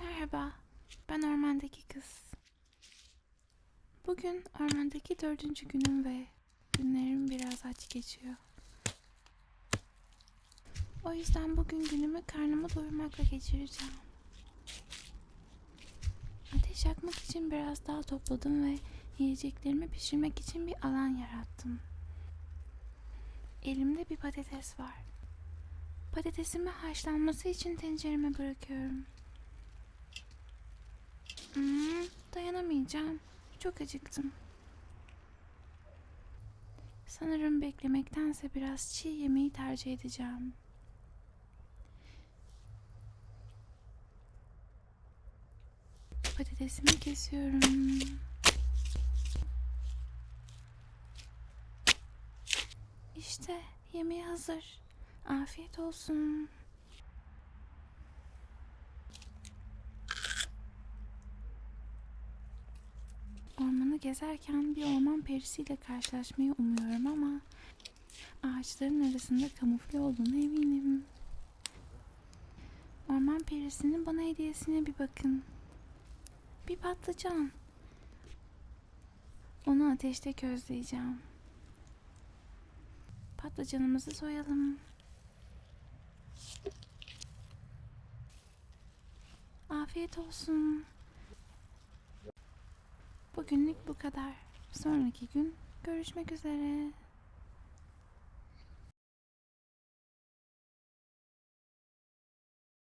Merhaba, ben ormandaki kız. Bugün ormandaki dördüncü günüm ve günlerim biraz aç geçiyor. O yüzden bugün günümü karnımı doyurmakla geçireceğim. Ateş yakmak için biraz daha topladım ve yiyeceklerimi pişirmek için bir alan yarattım. Elimde bir patates var. Patatesimi haşlanması için tencereme bırakıyorum. Hmm, dayanamayacağım. Çok acıktım. Sanırım beklemektense biraz çiğ yemeği tercih edeceğim. Patatesimi kesiyorum. İşte yemeği hazır. Afiyet olsun. Gezerken bir orman perisiyle karşılaşmayı umuyorum ama ağaçların arasında kamufle olduğunu eminim. Orman perisinin bana hediyesine bir bakın. Bir patlıcan. Onu ateşte közleyeceğim. Patlıcanımızı soyalım. Afiyet olsun. Bugünlük bu kadar. Sonraki gün görüşmek üzere.